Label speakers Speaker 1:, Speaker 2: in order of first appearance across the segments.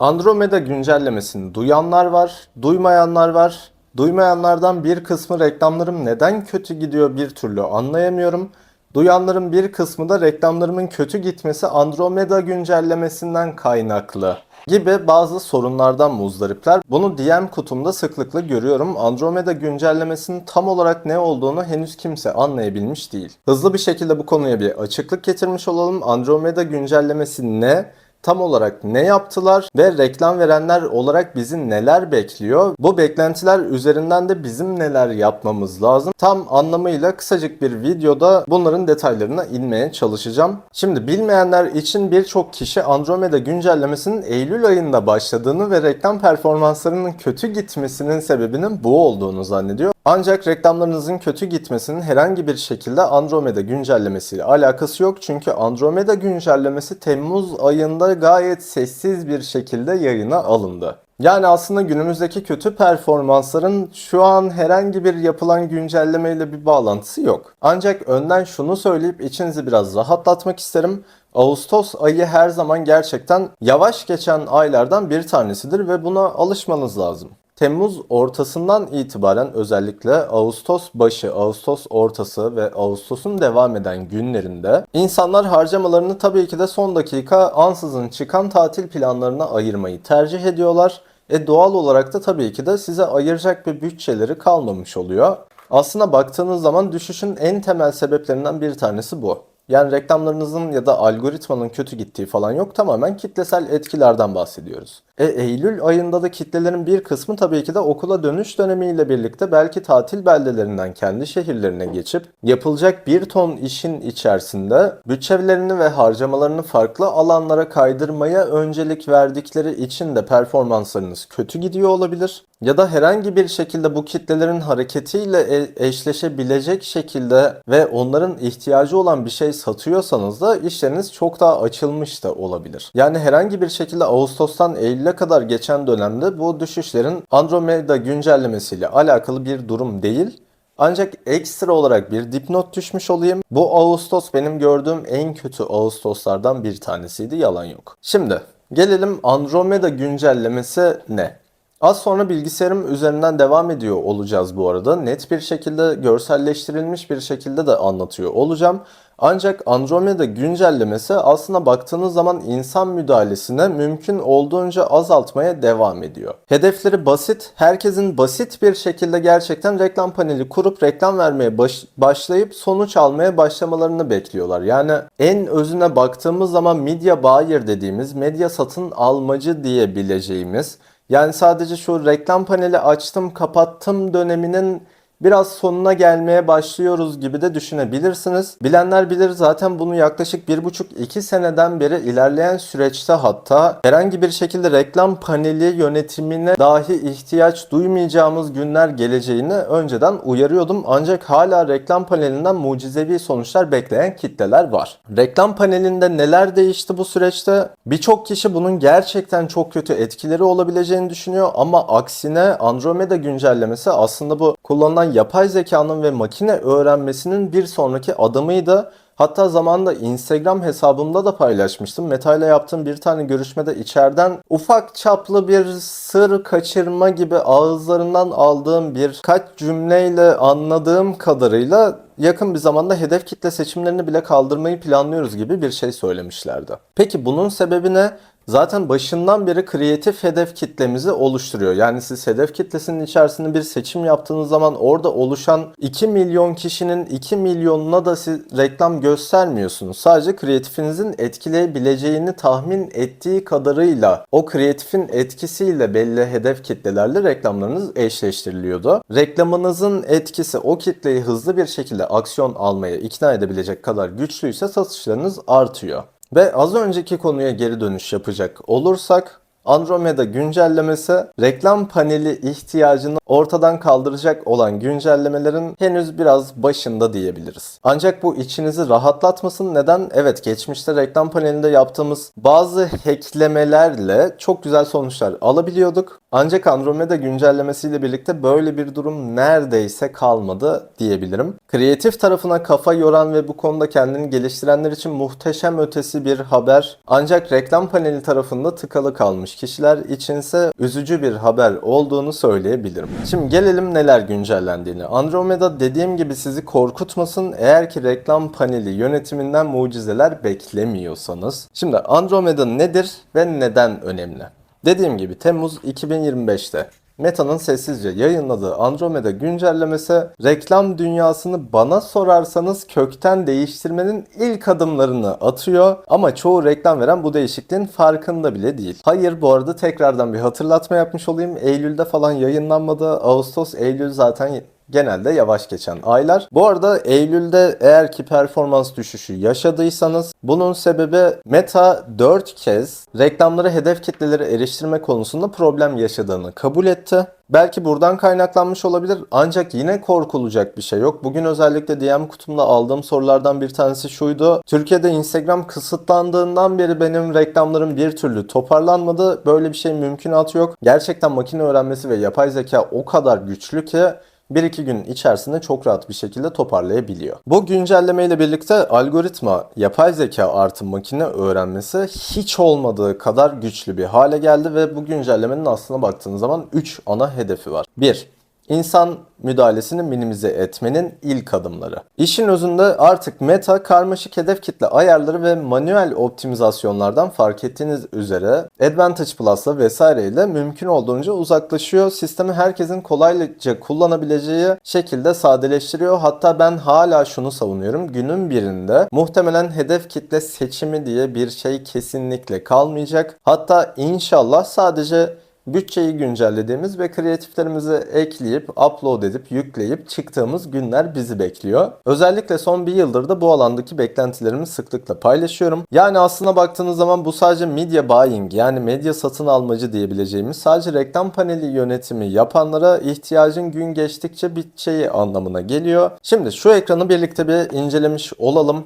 Speaker 1: Andromeda güncellemesini duyanlar var, duymayanlar var. Duymayanlardan bir kısmı reklamlarım neden kötü gidiyor bir türlü anlayamıyorum. Duyanların bir kısmı da reklamlarımın kötü gitmesi Andromeda güncellemesinden kaynaklı gibi bazı sorunlardan muzdaripler. Bunu DM kutumda sıklıkla görüyorum. Andromeda güncellemesinin tam olarak ne olduğunu henüz kimse anlayabilmiş değil. Hızlı bir şekilde bu konuya bir açıklık getirmiş olalım. Andromeda güncellemesi ne? Tam olarak ne yaptılar ve reklam verenler olarak bizi neler bekliyor? Bu beklentiler üzerinden de bizim neler yapmamız lazım? Tam anlamıyla kısacık bir videoda bunların detaylarına inmeye çalışacağım. Şimdi bilmeyenler için birçok kişi Andromeda güncellemesinin Eylül ayında başladığını ve reklam performanslarının kötü gitmesinin sebebinin bu olduğunu zannediyor. Ancak reklamlarınızın kötü gitmesinin herhangi bir şekilde Andromeda güncellemesiyle alakası yok. Çünkü Andromeda güncellemesi Temmuz ayında gayet sessiz bir şekilde yayına alındı. Yani aslında günümüzdeki kötü performansların şu an herhangi bir yapılan güncellemeyle bir bağlantısı yok. Ancak önden şunu söyleyip içinizi biraz rahatlatmak isterim. Ağustos ayı her zaman gerçekten yavaş geçen aylardan bir tanesidir ve buna alışmanız lazım. Temmuz ortasından itibaren özellikle Ağustos başı, Ağustos ortası ve Ağustos'un devam eden günlerinde insanlar harcamalarını tabii ki de son dakika ansızın çıkan tatil planlarına ayırmayı tercih ediyorlar. E doğal olarak da tabii ki de size ayıracak bir bütçeleri kalmamış oluyor. Aslında baktığınız zaman düşüşün en temel sebeplerinden bir tanesi bu. Yani reklamlarınızın ya da algoritmanın kötü gittiği falan yok. Tamamen kitlesel etkilerden bahsediyoruz. E Eylül ayında da kitlelerin bir kısmı tabii ki de okula dönüş dönemiyle birlikte belki tatil beldelerinden kendi şehirlerine geçip yapılacak bir ton işin içerisinde bütçelerini ve harcamalarını farklı alanlara kaydırmaya öncelik verdikleri için de performanslarınız kötü gidiyor olabilir. Ya da herhangi bir şekilde bu kitlelerin hareketiyle e- eşleşebilecek şekilde ve onların ihtiyacı olan bir şey satıyorsanız da işleriniz çok daha açılmış da olabilir. Yani herhangi bir şekilde Ağustos'tan Eylül'e kadar geçen dönemde bu düşüşlerin Andromeda güncellemesiyle alakalı bir durum değil. Ancak ekstra olarak bir dipnot düşmüş olayım. Bu Ağustos benim gördüğüm en kötü Ağustoslardan bir tanesiydi yalan yok. Şimdi gelelim Andromeda güncellemesi ne? Az sonra bilgisayarım üzerinden devam ediyor olacağız bu arada. Net bir şekilde görselleştirilmiş bir şekilde de anlatıyor olacağım. Ancak Andromeda güncellemesi aslında baktığınız zaman insan müdahalesine mümkün olduğunca azaltmaya devam ediyor. Hedefleri basit, herkesin basit bir şekilde gerçekten reklam paneli kurup reklam vermeye baş- başlayıp sonuç almaya başlamalarını bekliyorlar. Yani en özüne baktığımız zaman media buyer dediğimiz, medya satın almacı diyebileceğimiz yani sadece şu reklam paneli açtım kapattım döneminin biraz sonuna gelmeye başlıyoruz gibi de düşünebilirsiniz. Bilenler bilir zaten bunu yaklaşık 1,5-2 seneden beri ilerleyen süreçte hatta herhangi bir şekilde reklam paneli yönetimine dahi ihtiyaç duymayacağımız günler geleceğini önceden uyarıyordum. Ancak hala reklam panelinden mucizevi sonuçlar bekleyen kitleler var. Reklam panelinde neler değişti bu süreçte? Birçok kişi bunun gerçekten çok kötü etkileri olabileceğini düşünüyor ama aksine Andromeda güncellemesi aslında bu kullanılan yapay zekanın ve makine öğrenmesinin bir sonraki adımıydı. Hatta zamanında Instagram hesabımda da paylaşmıştım. Meta ile yaptığım bir tane görüşmede içeriden ufak çaplı bir sır kaçırma gibi ağızlarından aldığım birkaç cümleyle anladığım kadarıyla yakın bir zamanda hedef kitle seçimlerini bile kaldırmayı planlıyoruz gibi bir şey söylemişlerdi. Peki bunun sebebi ne? Zaten başından beri kreatif hedef kitlemizi oluşturuyor. Yani siz hedef kitlesinin içerisinde bir seçim yaptığınız zaman orada oluşan 2 milyon kişinin 2 milyonuna da siz reklam göstermiyorsunuz. Sadece kreatifinizin etkileyebileceğini tahmin ettiği kadarıyla o kreatifin etkisiyle belli hedef kitlelerle reklamlarınız eşleştiriliyordu. Reklamınızın etkisi o kitleyi hızlı bir şekilde aksiyon almaya ikna edebilecek kadar güçlüyse satışlarınız artıyor. Ve az önceki konuya geri dönüş yapacak olursak Andromeda güncellemesi reklam paneli ihtiyacını ortadan kaldıracak olan güncellemelerin henüz biraz başında diyebiliriz. Ancak bu içinizi rahatlatmasın. Neden? Evet geçmişte reklam panelinde yaptığımız bazı hacklemelerle çok güzel sonuçlar alabiliyorduk. Ancak Andromeda güncellemesiyle birlikte böyle bir durum neredeyse kalmadı diyebilirim. Kreatif tarafına kafa yoran ve bu konuda kendini geliştirenler için muhteşem ötesi bir haber. Ancak reklam paneli tarafında tıkalı kalmış kişiler içinse üzücü bir haber olduğunu söyleyebilirim. Şimdi gelelim neler güncellendiğini. Andromeda dediğim gibi sizi korkutmasın eğer ki reklam paneli yönetiminden mucizeler beklemiyorsanız. Şimdi Andromeda nedir ve neden önemli? Dediğim gibi Temmuz 2025'te Meta'nın sessizce yayınladığı Andromeda güncellemesi reklam dünyasını bana sorarsanız kökten değiştirmenin ilk adımlarını atıyor ama çoğu reklam veren bu değişikliğin farkında bile değil. Hayır bu arada tekrardan bir hatırlatma yapmış olayım. Eylül'de falan yayınlanmadı. Ağustos, Eylül zaten genelde yavaş geçen aylar. Bu arada Eylül'de eğer ki performans düşüşü yaşadıysanız bunun sebebi Meta 4 kez reklamları hedef kitleleri eriştirme konusunda problem yaşadığını kabul etti. Belki buradan kaynaklanmış olabilir ancak yine korkulacak bir şey yok. Bugün özellikle DM kutumda aldığım sorulardan bir tanesi şuydu. Türkiye'de Instagram kısıtlandığından beri benim reklamlarım bir türlü toparlanmadı. Böyle bir şey mümkünatı yok. Gerçekten makine öğrenmesi ve yapay zeka o kadar güçlü ki 1-2 gün içerisinde çok rahat bir şekilde toparlayabiliyor. Bu güncelleme ile birlikte algoritma, yapay zeka artı makine öğrenmesi hiç olmadığı kadar güçlü bir hale geldi ve bu güncellemenin aslına baktığınız zaman 3 ana hedefi var. 1. İnsan müdahalesini minimize etmenin ilk adımları. İşin özünde artık meta karmaşık hedef kitle ayarları ve manuel optimizasyonlardan fark ettiğiniz üzere Advantage Plus'la vesaireyle mümkün olduğunca uzaklaşıyor. Sistemi herkesin kolaylıkça kullanabileceği şekilde sadeleştiriyor. Hatta ben hala şunu savunuyorum. Günün birinde muhtemelen hedef kitle seçimi diye bir şey kesinlikle kalmayacak. Hatta inşallah sadece bütçeyi güncellediğimiz ve kreatiflerimizi ekleyip, upload edip, yükleyip çıktığımız günler bizi bekliyor. Özellikle son bir yıldır da bu alandaki beklentilerimi sıklıkla paylaşıyorum. Yani aslına baktığınız zaman bu sadece media buying yani medya satın almacı diyebileceğimiz sadece reklam paneli yönetimi yapanlara ihtiyacın gün geçtikçe biteceği anlamına geliyor. Şimdi şu ekranı birlikte bir incelemiş olalım.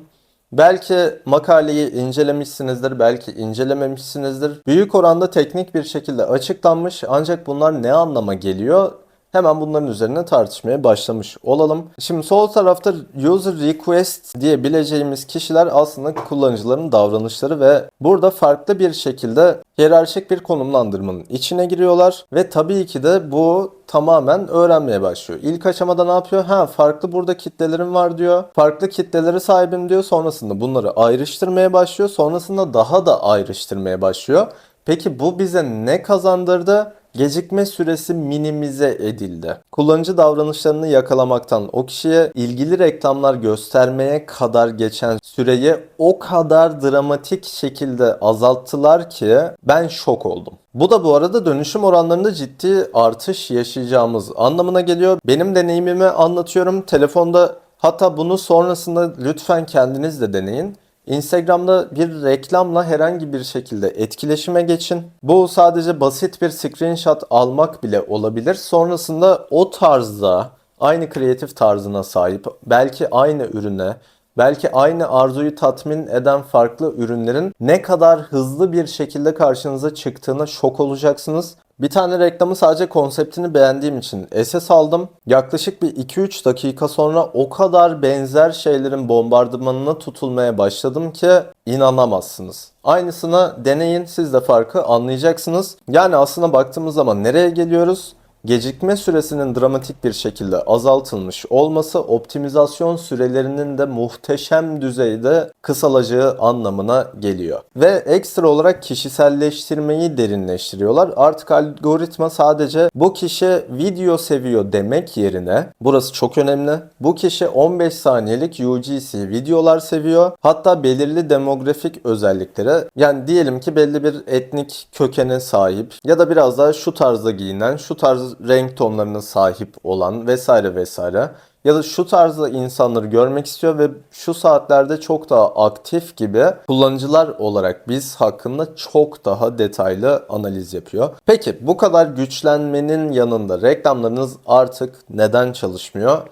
Speaker 1: Belki makaleyi incelemişsinizdir, belki incelememişsinizdir. Büyük oranda teknik bir şekilde açıklanmış ancak bunlar ne anlama geliyor? Hemen bunların üzerine tartışmaya başlamış olalım. Şimdi sol tarafta user request diyebileceğimiz kişiler aslında kullanıcıların davranışları ve burada farklı bir şekilde hiyerarşik bir konumlandırmanın içine giriyorlar ve tabii ki de bu tamamen öğrenmeye başlıyor. İlk aşamada ne yapıyor? Ha farklı burada kitlelerim var diyor. Farklı kitlelere sahibim diyor. Sonrasında bunları ayrıştırmaya başlıyor. Sonrasında daha da ayrıştırmaya başlıyor. Peki bu bize ne kazandırdı? Gecikme süresi minimize edildi. Kullanıcı davranışlarını yakalamaktan o kişiye ilgili reklamlar göstermeye kadar geçen süreyi o kadar dramatik şekilde azalttılar ki ben şok oldum. Bu da bu arada dönüşüm oranlarında ciddi artış yaşayacağımız anlamına geliyor. Benim deneyimimi anlatıyorum. Telefonda hatta bunu sonrasında lütfen kendiniz de deneyin. Instagram'da bir reklamla herhangi bir şekilde etkileşime geçin. Bu sadece basit bir screenshot almak bile olabilir. Sonrasında o tarzda aynı kreatif tarzına sahip, belki aynı ürüne, belki aynı arzuyu tatmin eden farklı ürünlerin ne kadar hızlı bir şekilde karşınıza çıktığına şok olacaksınız. Bir tane reklamı sadece konseptini beğendiğim için SS aldım. Yaklaşık bir 2-3 dakika sonra o kadar benzer şeylerin bombardımanına tutulmaya başladım ki inanamazsınız. Aynısını deneyin siz de farkı anlayacaksınız. Yani aslına baktığımız zaman nereye geliyoruz? Gecikme süresinin dramatik bir şekilde azaltılmış olması optimizasyon sürelerinin de muhteşem düzeyde kısalacağı anlamına geliyor. Ve ekstra olarak kişiselleştirmeyi derinleştiriyorlar. Artık algoritma sadece bu kişi video seviyor demek yerine burası çok önemli. Bu kişi 15 saniyelik UGC videolar seviyor. Hatta belirli demografik özelliklere yani diyelim ki belli bir etnik kökene sahip ya da biraz daha şu tarzda giyinen, şu tarz renk tonlarına sahip olan vesaire vesaire ya da şu tarzda insanları görmek istiyor ve şu saatlerde çok daha aktif gibi kullanıcılar olarak biz hakkında çok daha detaylı analiz yapıyor. Peki bu kadar güçlenmenin yanında reklamlarınız artık neden çalışmıyor?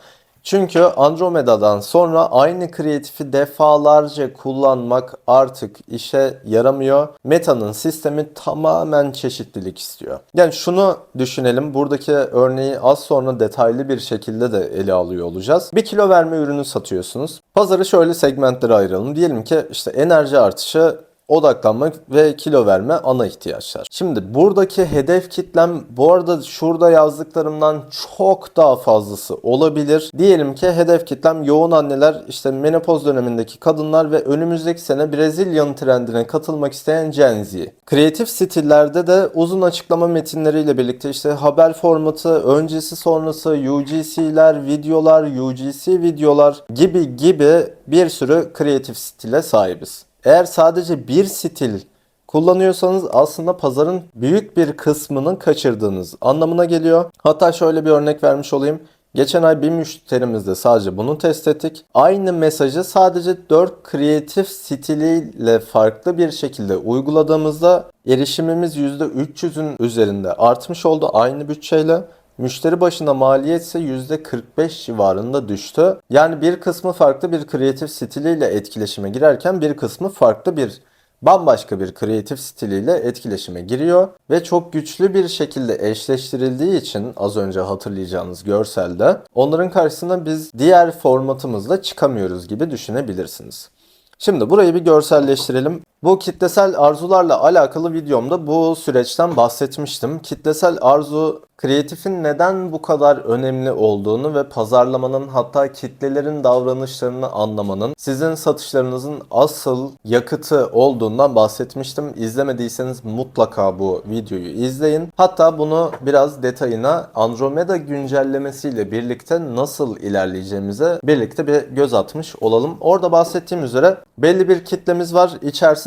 Speaker 1: Çünkü Andromeda'dan sonra aynı kreatifi defalarca kullanmak artık işe yaramıyor. Meta'nın sistemi tamamen çeşitlilik istiyor. Yani şunu düşünelim. Buradaki örneği az sonra detaylı bir şekilde de ele alıyor olacağız. Bir kilo verme ürünü satıyorsunuz. Pazarı şöyle segmentlere ayıralım. Diyelim ki işte enerji artışı odaklanmak ve kilo verme ana ihtiyaçlar. Şimdi buradaki hedef kitlem bu arada şurada yazdıklarımdan çok daha fazlası olabilir. Diyelim ki hedef kitlem yoğun anneler, işte menopoz dönemindeki kadınlar ve önümüzdeki sene Brezilyan trendine katılmak isteyen Gen Z. Kreatif stillerde de uzun açıklama metinleriyle birlikte işte haber formatı, öncesi sonrası, UGC'ler, videolar, UGC videolar gibi gibi bir sürü kreatif stile sahibiz. Eğer sadece bir stil kullanıyorsanız aslında pazarın büyük bir kısmını kaçırdığınız anlamına geliyor. Hatta şöyle bir örnek vermiş olayım. Geçen ay bir müşterimizde sadece bunu test ettik. Aynı mesajı sadece 4 kreatif stiliyle farklı bir şekilde uyguladığımızda erişimimiz %300'ün üzerinde artmış oldu aynı bütçeyle. Müşteri başına maliyet ise %45 civarında düştü. Yani bir kısmı farklı bir kreatif stiliyle etkileşime girerken bir kısmı farklı bir bambaşka bir kreatif stiliyle etkileşime giriyor ve çok güçlü bir şekilde eşleştirildiği için az önce hatırlayacağınız görselde onların karşısına biz diğer formatımızla çıkamıyoruz gibi düşünebilirsiniz. Şimdi burayı bir görselleştirelim. Bu kitlesel arzularla alakalı videomda bu süreçten bahsetmiştim. Kitlesel arzu kreatifin neden bu kadar önemli olduğunu ve pazarlamanın hatta kitlelerin davranışlarını anlamanın sizin satışlarınızın asıl yakıtı olduğundan bahsetmiştim. İzlemediyseniz mutlaka bu videoyu izleyin. Hatta bunu biraz detayına Andromeda güncellemesiyle birlikte nasıl ilerleyeceğimize birlikte bir göz atmış olalım. Orada bahsettiğim üzere belli bir kitlemiz var.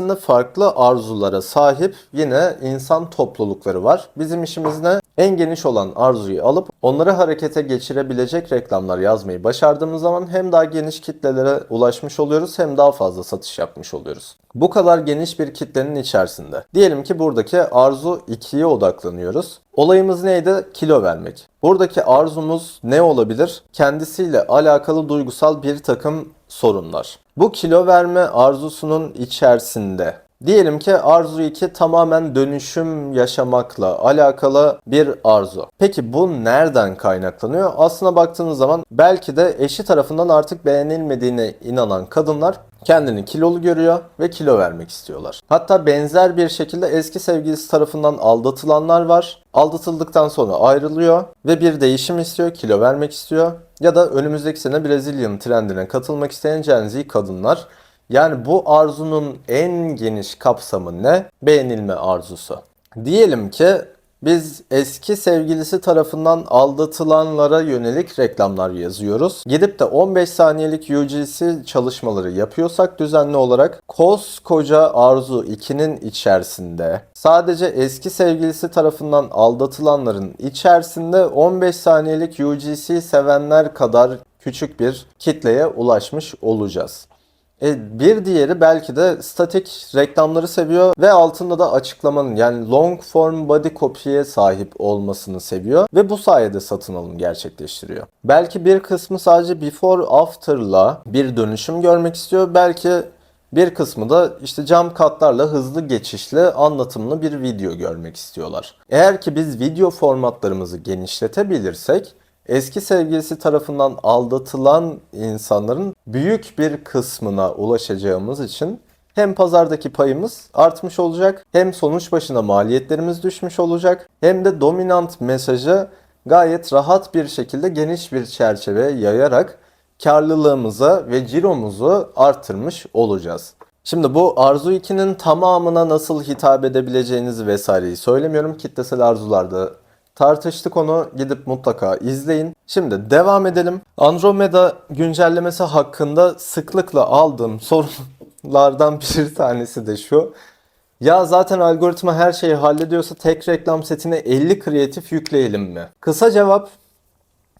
Speaker 1: İçerisinde farklı arzulara sahip yine insan toplulukları var. Bizim işimiz ne? En geniş olan arzuyu alıp onları harekete geçirebilecek reklamlar yazmayı başardığımız zaman hem daha geniş kitlelere ulaşmış oluyoruz hem daha fazla satış yapmış oluyoruz. Bu kadar geniş bir kitlenin içerisinde. Diyelim ki buradaki arzu 2'ye odaklanıyoruz. Olayımız neydi? Kilo vermek. Buradaki arzumuz ne olabilir? Kendisiyle alakalı duygusal bir takım sorunlar. Bu kilo verme arzusunun içerisinde Diyelim ki arzu 2 tamamen dönüşüm yaşamakla alakalı bir arzu. Peki bu nereden kaynaklanıyor? Aslına baktığınız zaman belki de eşi tarafından artık beğenilmediğine inanan kadınlar kendini kilolu görüyor ve kilo vermek istiyorlar. Hatta benzer bir şekilde eski sevgilisi tarafından aldatılanlar var. Aldatıldıktan sonra ayrılıyor ve bir değişim istiyor, kilo vermek istiyor. Ya da önümüzdeki sene Brezilyan trendine katılmak isteyen Gen Z kadınlar yani bu arzunun en geniş kapsamı ne? Beğenilme arzusu. Diyelim ki biz eski sevgilisi tarafından aldatılanlara yönelik reklamlar yazıyoruz. Gidip de 15 saniyelik UGC çalışmaları yapıyorsak düzenli olarak koskoca Arzu 2'nin içerisinde sadece eski sevgilisi tarafından aldatılanların içerisinde 15 saniyelik UGC sevenler kadar küçük bir kitleye ulaşmış olacağız. E, bir diğeri belki de statik reklamları seviyor ve altında da açıklamanın yani long form body copy'ye sahip olmasını seviyor ve bu sayede satın alım gerçekleştiriyor. Belki bir kısmı sadece before after'la bir dönüşüm görmek istiyor. Belki bir kısmı da işte cam katlarla hızlı geçişli anlatımlı bir video görmek istiyorlar. Eğer ki biz video formatlarımızı genişletebilirsek eski sevgilisi tarafından aldatılan insanların büyük bir kısmına ulaşacağımız için hem pazardaki payımız artmış olacak, hem sonuç başına maliyetlerimiz düşmüş olacak, hem de dominant mesajı gayet rahat bir şekilde geniş bir çerçeve yayarak karlılığımızı ve ciromuzu arttırmış olacağız. Şimdi bu arzu 2'nin tamamına nasıl hitap edebileceğinizi vesaireyi söylemiyorum. Kitlesel arzularda Tartıştık onu gidip mutlaka izleyin. Şimdi devam edelim. Andromeda güncellemesi hakkında sıklıkla aldığım sorulardan bir tanesi de şu. Ya zaten algoritma her şeyi hallediyorsa tek reklam setine 50 kreatif yükleyelim mi? Kısa cevap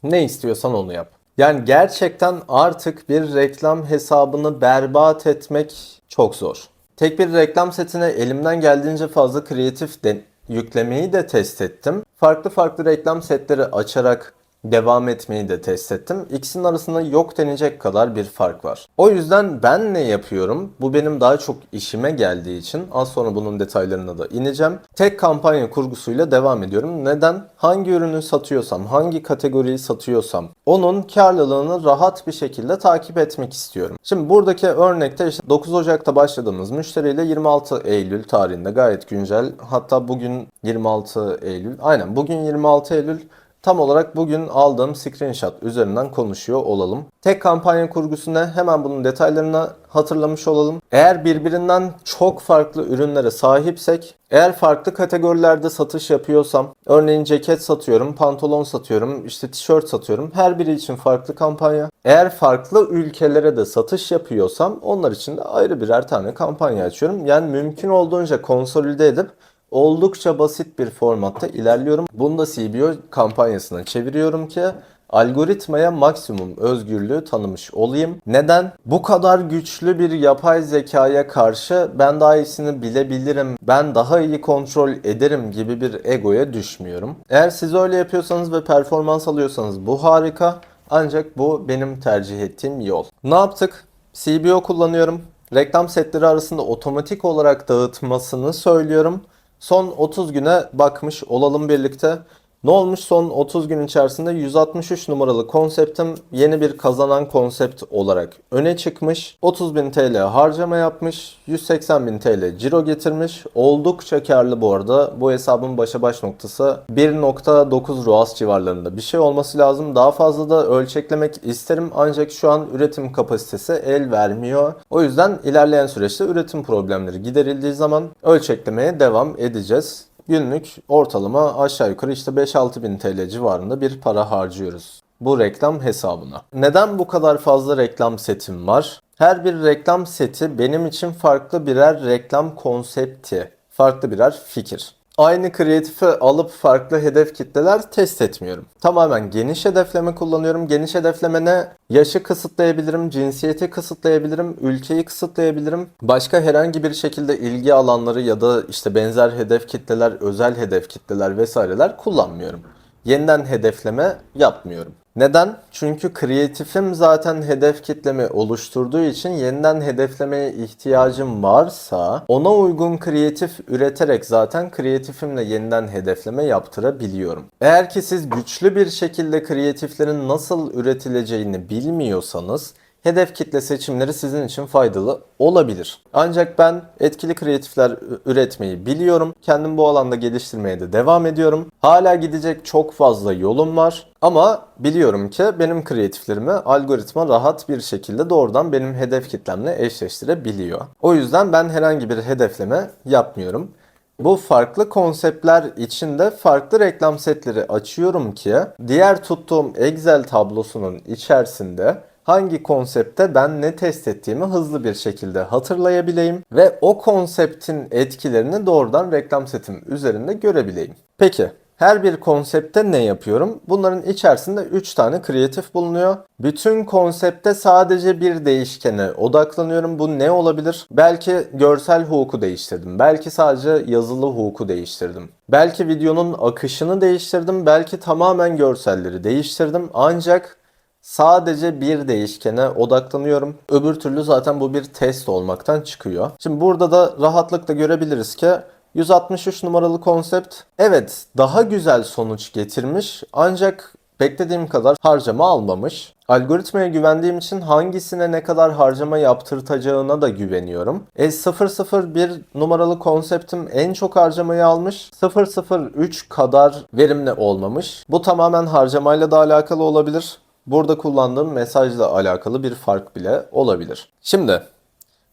Speaker 1: ne istiyorsan onu yap. Yani gerçekten artık bir reklam hesabını berbat etmek çok zor. Tek bir reklam setine elimden geldiğince fazla kreatif de yüklemeyi de test ettim. Farklı farklı reklam setleri açarak devam etmeyi de test ettim. İkisinin arasında yok denecek kadar bir fark var. O yüzden ben ne yapıyorum? Bu benim daha çok işime geldiği için az sonra bunun detaylarına da ineceğim. Tek kampanya kurgusuyla devam ediyorum. Neden? Hangi ürünü satıyorsam, hangi kategoriyi satıyorsam onun karlılığını rahat bir şekilde takip etmek istiyorum. Şimdi buradaki örnekte işte 9 Ocak'ta başladığımız müşteriyle 26 Eylül tarihinde gayet güncel. Hatta bugün 26 Eylül. Aynen bugün 26 Eylül Tam olarak bugün aldığım screenshot üzerinden konuşuyor olalım. Tek kampanya kurgusuna hemen bunun detaylarını hatırlamış olalım. Eğer birbirinden çok farklı ürünlere sahipsek, eğer farklı kategorilerde satış yapıyorsam, örneğin ceket satıyorum, pantolon satıyorum, işte tişört satıyorum. Her biri için farklı kampanya. Eğer farklı ülkelere de satış yapıyorsam onlar için de ayrı birer tane kampanya açıyorum. Yani mümkün olduğunca konsolide edip oldukça basit bir formatta ilerliyorum. Bunu da CBO kampanyasına çeviriyorum ki algoritmaya maksimum özgürlüğü tanımış olayım. Neden? Bu kadar güçlü bir yapay zekaya karşı ben daha iyisini bilebilirim, ben daha iyi kontrol ederim gibi bir egoya düşmüyorum. Eğer siz öyle yapıyorsanız ve performans alıyorsanız bu harika. Ancak bu benim tercih ettiğim yol. Ne yaptık? CBO kullanıyorum. Reklam setleri arasında otomatik olarak dağıtmasını söylüyorum. Son 30 güne bakmış olalım birlikte. Ne olmuş son 30 gün içerisinde 163 numaralı konseptim yeni bir kazanan konsept olarak öne çıkmış. 30.000 TL harcama yapmış. 180.000 TL ciro getirmiş. Oldukça karlı bu arada. Bu hesabın başa baş noktası 1.9 ROAS civarlarında bir şey olması lazım. Daha fazla da ölçeklemek isterim ancak şu an üretim kapasitesi el vermiyor. O yüzden ilerleyen süreçte üretim problemleri giderildiği zaman ölçeklemeye devam edeceğiz günlük ortalama aşağı yukarı işte 5-6 bin TL civarında bir para harcıyoruz bu reklam hesabına. Neden bu kadar fazla reklam setim var? Her bir reklam seti benim için farklı birer reklam konsepti, farklı birer fikir. Aynı kreatifi alıp farklı hedef kitleler test etmiyorum. Tamamen geniş hedefleme kullanıyorum. Geniş hedefleme ne? Yaşı kısıtlayabilirim, cinsiyeti kısıtlayabilirim, ülkeyi kısıtlayabilirim. Başka herhangi bir şekilde ilgi alanları ya da işte benzer hedef kitleler, özel hedef kitleler vesaireler kullanmıyorum. Yeniden hedefleme yapmıyorum. Neden? Çünkü kreatifim zaten hedef kitlemi oluşturduğu için yeniden hedeflemeye ihtiyacım varsa ona uygun kreatif üreterek zaten kreatifimle yeniden hedefleme yaptırabiliyorum. Eğer ki siz güçlü bir şekilde kreatiflerin nasıl üretileceğini bilmiyorsanız hedef kitle seçimleri sizin için faydalı olabilir. Ancak ben etkili kreatifler üretmeyi biliyorum. Kendim bu alanda geliştirmeye de devam ediyorum. Hala gidecek çok fazla yolum var. Ama biliyorum ki benim kreatiflerimi algoritma rahat bir şekilde doğrudan benim hedef kitlemle eşleştirebiliyor. O yüzden ben herhangi bir hedefleme yapmıyorum. Bu farklı konseptler içinde farklı reklam setleri açıyorum ki diğer tuttuğum Excel tablosunun içerisinde hangi konsepte ben ne test ettiğimi hızlı bir şekilde hatırlayabileyim ve o konseptin etkilerini doğrudan reklam setim üzerinde görebileyim. Peki her bir konsepte ne yapıyorum? Bunların içerisinde 3 tane kreatif bulunuyor. Bütün konsepte sadece bir değişkene odaklanıyorum. Bu ne olabilir? Belki görsel hukuku değiştirdim. Belki sadece yazılı hukuku değiştirdim. Belki videonun akışını değiştirdim. Belki tamamen görselleri değiştirdim. Ancak sadece bir değişkene odaklanıyorum. Öbür türlü zaten bu bir test olmaktan çıkıyor. Şimdi burada da rahatlıkla görebiliriz ki 163 numaralı konsept evet daha güzel sonuç getirmiş ancak beklediğim kadar harcama almamış. Algoritmaya güvendiğim için hangisine ne kadar harcama yaptırtacağına da güveniyorum. E 001 numaralı konseptim en çok harcamayı almış. 003 kadar verimli olmamış. Bu tamamen harcamayla da alakalı olabilir. Burada kullandığım mesajla alakalı bir fark bile olabilir. Şimdi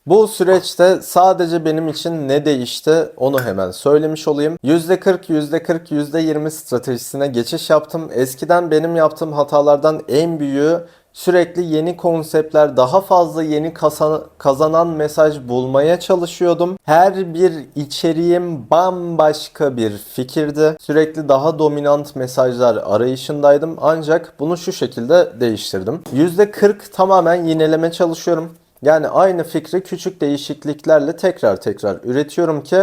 Speaker 1: bu süreçte sadece benim için ne değişti onu hemen söylemiş olayım. %40, %40, %20 stratejisine geçiş yaptım. Eskiden benim yaptığım hatalardan en büyüğü sürekli yeni konseptler, daha fazla yeni kazanan mesaj bulmaya çalışıyordum. Her bir içeriğim bambaşka bir fikirdi. Sürekli daha dominant mesajlar arayışındaydım. Ancak bunu şu şekilde değiştirdim. %40 tamamen yineleme çalışıyorum. Yani aynı fikri küçük değişikliklerle tekrar tekrar üretiyorum ki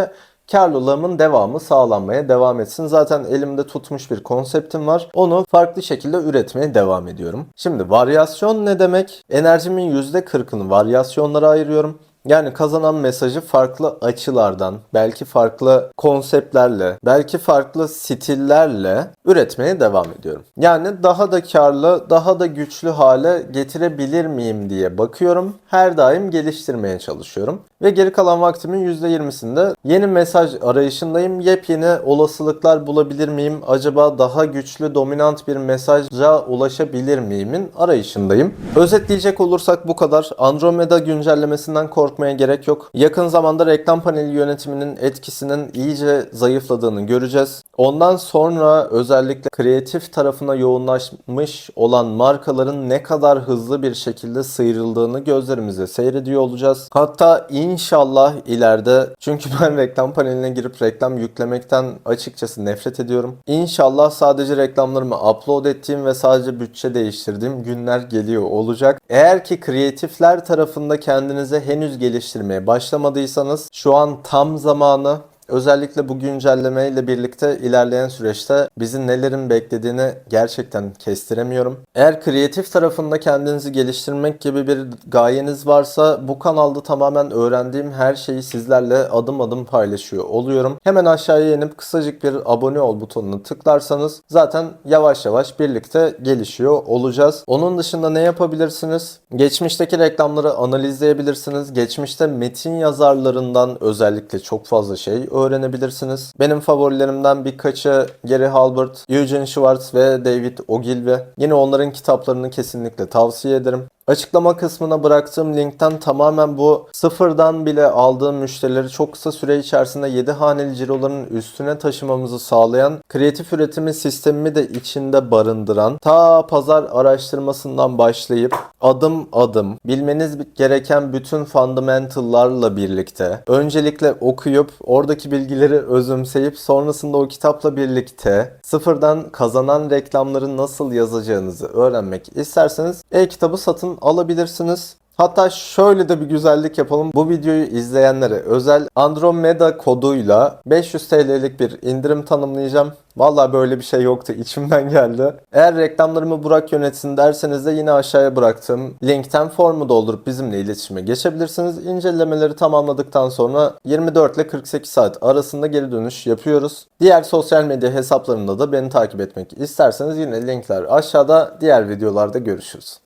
Speaker 1: karlılığımın devamı sağlanmaya devam etsin. Zaten elimde tutmuş bir konseptim var. Onu farklı şekilde üretmeye devam ediyorum. Şimdi varyasyon ne demek? Enerjimin %40'ını varyasyonlara ayırıyorum. Yani kazanan mesajı farklı açılardan, belki farklı konseptlerle, belki farklı stillerle üretmeye devam ediyorum. Yani daha da karlı, daha da güçlü hale getirebilir miyim diye bakıyorum. Her daim geliştirmeye çalışıyorum. Ve geri kalan vaktimin %20'sinde yeni mesaj arayışındayım. Yepyeni olasılıklar bulabilir miyim? Acaba daha güçlü, dominant bir mesaja ulaşabilir miyimin arayışındayım. Özetleyecek olursak bu kadar. Andromeda güncellemesinden korkmaya gerek yok. Yakın zamanda reklam paneli yönetiminin etkisinin iyice zayıfladığını göreceğiz. Ondan sonra özellikle kreatif tarafına yoğunlaşmış olan markaların ne kadar hızlı bir şekilde sıyrıldığını gözlerimize seyrediyor olacağız. Hatta inşallah ileride çünkü ben reklam paneline girip reklam yüklemekten açıkçası nefret ediyorum. İnşallah sadece reklamlarımı upload ettiğim ve sadece bütçe değiştirdiğim günler geliyor olacak. Eğer ki kreatifler tarafında kendinize henüz geliştirmeye başlamadıysanız şu an tam zamanı Özellikle bu güncelleme ile birlikte ilerleyen süreçte bizi nelerin beklediğini gerçekten kestiremiyorum. Eğer kreatif tarafında kendinizi geliştirmek gibi bir gayeniz varsa bu kanalda tamamen öğrendiğim her şeyi sizlerle adım adım paylaşıyor oluyorum. Hemen aşağıya inip kısacık bir abone ol butonuna tıklarsanız zaten yavaş yavaş birlikte gelişiyor olacağız. Onun dışında ne yapabilirsiniz? Geçmişteki reklamları analizleyebilirsiniz. Geçmişte metin yazarlarından özellikle çok fazla şey öğrenebilirsiniz. Benim favorilerimden birkaçı Gary Halbert, Eugene Schwartz ve David Ogilvy. Yine onların kitaplarını kesinlikle tavsiye ederim. Açıklama kısmına bıraktığım linkten tamamen bu sıfırdan bile aldığım müşterileri çok kısa süre içerisinde 7 haneli ciroların üstüne taşımamızı sağlayan kreatif üretimi sistemimi de içinde barındıran ta pazar araştırmasından başlayıp adım adım bilmeniz gereken bütün fundamental'larla birlikte öncelikle okuyup oradaki bilgileri özümseyip sonrasında o kitapla birlikte sıfırdan kazanan reklamları nasıl yazacağınızı öğrenmek isterseniz e-kitabı satın alabilirsiniz. Hatta şöyle de bir güzellik yapalım. Bu videoyu izleyenlere özel Andromeda koduyla 500 TL'lik bir indirim tanımlayacağım. Vallahi böyle bir şey yoktu. içimden geldi. Eğer reklamlarımı Burak yönetsin derseniz de yine aşağıya bıraktığım linkten formu doldurup bizimle iletişime geçebilirsiniz. İncelemeleri tamamladıktan sonra 24 ile 48 saat arasında geri dönüş yapıyoruz. Diğer sosyal medya hesaplarımda da beni takip etmek isterseniz yine linkler aşağıda. Diğer videolarda görüşürüz.